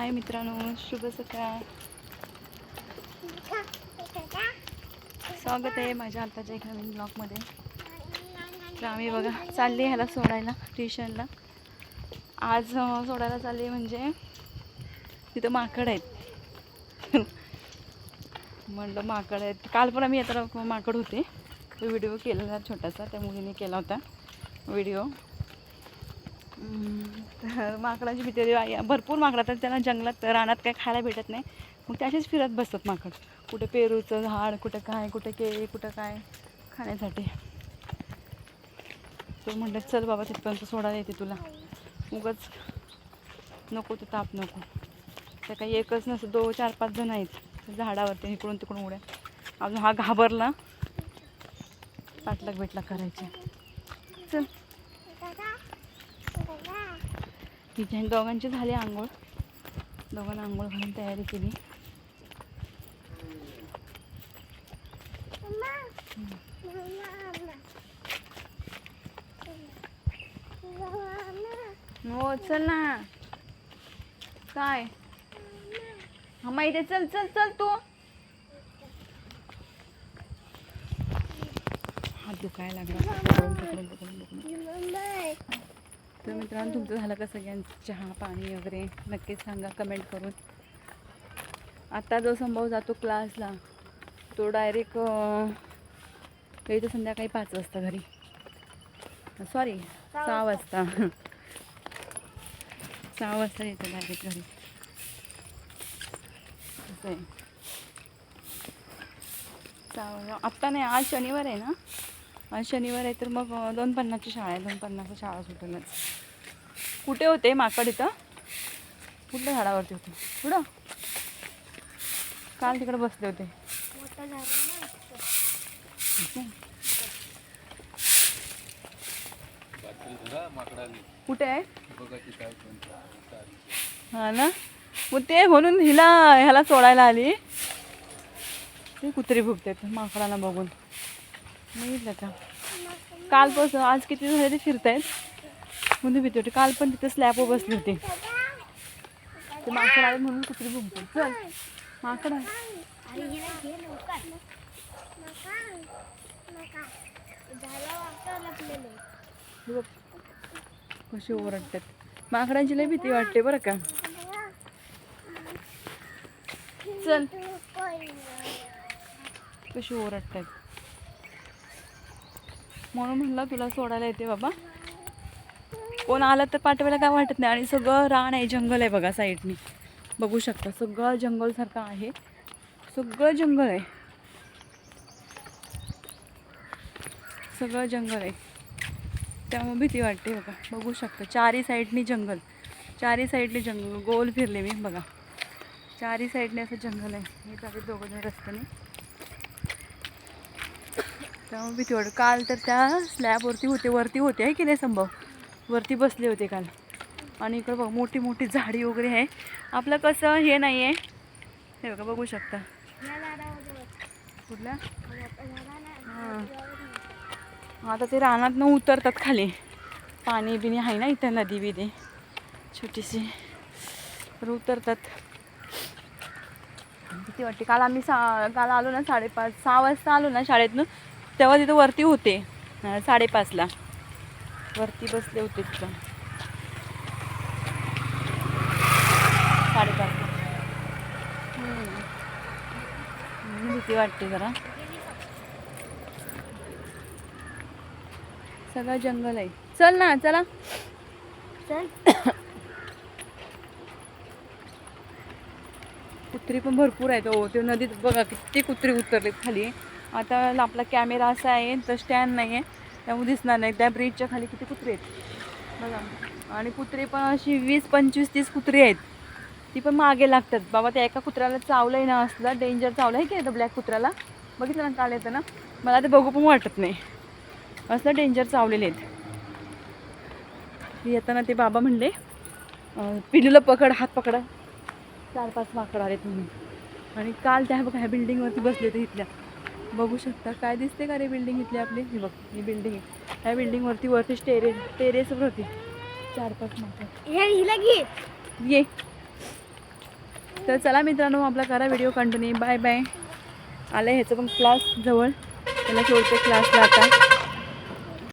हाय मित्रांनो शुभ सकाळ. स्वागत आहे माझ्या आताच्या एका नवीन ब्लॉगमध्ये तर आम्ही बघा चालली ह्याला सोडायला ट्युशनला आज सोडायला चालली म्हणजे तिथं माकड आहेत. म्हणलं माकड आहेत. काल पण आम्ही येताना माकड होते. तो व्हिडिओ केलेला छोटासा त्या मुलीने केला होता. व्हिडिओ. तर माकडाची भीती भरपूर माकडं तर त्यांना जंगलात रानात काय खायला भेटत नाही. मग ते असेच फिरत बसतात माकड. कुठे पेरूचं झाड कुठं काय कुठं केळी कुठं काय खाण्यासाठी. तर म्हटलं चल बाबा तिथपर्यंत सोडायला येते तुला. उगाच नको तो ताप नको. त्या काही एकच नसतं दो चार पाच जण आहेत. झाडावरती इकडून तिकडून उड्या. अजून हा घाबरला. पाठलाग भेटला करायचे. चल. तिच्या दोघांची झाली आंघोळ. दोघांना आंघोळ घालून तयारी केली. हो चल ना. काय? हा माहिती चल चल चल तू. हात दुखायला लागला. तर मित्रांनो तुमचं झालं का सगळ्यांचं चहा पाणी वगैरे? नक्कीच सांगा कमेंट करून. आता जो संभव जातो क्लासला तो डायरेक्ट येतो संध्याकाळी पाच वाजता घरी. सॉरी सहा वाजता. सहा वाजता येतो डायरेक्ट घरी. असं आहे. सहा वाजता. आत्ता नाही आज शनिवार आहे ना? आज शनिवार आहे तर मग दोन पन्नासची शाळा आहे. दोन पन्नासची शाळा सुटेलच कुठे होते? माकड इथं? कुठल्या झाडावरती होते? पुढं काल तिकडे बसले होते. कुठे आहे? हा ना? मग ते म्हणून हिला ह्याला सोडायला आली. ते कुत्री भुकतात माकडांना बघून. बघितलं का? कालपासून आज किती झाले ते फिरतायत? म्हणून भीती होती काल पण तिथे स्लॅब बसली होती. ते माकड आले म्हणून कुत्री भुकते चल माकड आहे हे कशी ओरडतात. माकडांची लय भीती वाटते बरं का? चल. कशी ओरडतात. म्हणून म्हणलं तुला सोडायला येते बाबा. कोण आलं तर पाठवायला काय वाटत नाही. आणि सगळं रान आहे जंगल आहे बघा साईडनी. बघू शकता सगळं जंगलसारखं आहे. सगळं जंगल आहे. सगळं जंगल आहे. त्यामुळे भीती वाटते बघा. बघू शकता चारी साईडनी जंगल. चारी साईडने जंगल. गोल फिरले मी बघा. चारी साईडने असं जंगल आहे. हे चालेल दोघं जण रस्त्याने. त्यामुळे भीती वाटत काल तर त्या स्लॅबवरती होते वरती होते आहे की नाही संभव? वरती बसले होते काल. आणि इकडं बघ मोठी मोठी झाडी वगैरे आहे. आपलं कसं हे नाही आहे हे बघा बघू शकता. कुठल्या हां. आता ते रानातनं उतरतात खाली. पाणी बिणी आहे ना इथं नदी बिदी. छोटीशी. तर उतरतात. भीती वाटते. काल आम्ही सा काल आलो ना साडेपाच सहा वाजता आलो ना शाळेतनं. तेव्हा तिथं वरती होते. साडेपाचला. वरती बसले होते तिथं. साडेपाचला. भीती वाटते जरा. सगळं जंगल आहे. चल ना चला. कुत्री पण भरपूर आहेत हो. ते नदीत बघा किती कुत्री उतरलेत खाली. आता आपला कॅमेरा असा आहे तर स्टँड नाही आहे त्यामुळे दिसणार नाही. त्या ब्रिजच्या खाली किती कुत्रे आहेत? बघा. आणि कुत्रे पण अशी वीस पंचवीस तीस कुत्रे आहेत. ती पण मागे लागतात. बाबा त्या एका कुत्र्याला चावलंही ना असलं. डेंजर चावलं. आहे की नाही ब्लॅक कुत्र्याला? बघितलं ना काल येतं ना मला ते बघू पण वाटत नाही. असलं डेंजर चावलेले आहेत. येताना ते बाबा म्हणले पिलूला पकड हात पकडा. चार पाच माकड आलेत म्हणून. आणि काल त्या बघा ह्या बिल्डिंगवरती बसले होते इथल्या. बघू शकता. काय दिसते का रे बिल्डिंग इथली आपली? ही बघ ही बिल्डिंग आहे. ह्या बिल्डिंगवरती वरतीच टेरेस टेरेसवर होती. चार पाच घे. ये. तर चला मित्रांनो आपला करा व्हिडिओ कंटिन्यू बाय बाय आलं ह्याचं पण क्लास जवळ. त्याला सोडते क्लासला आता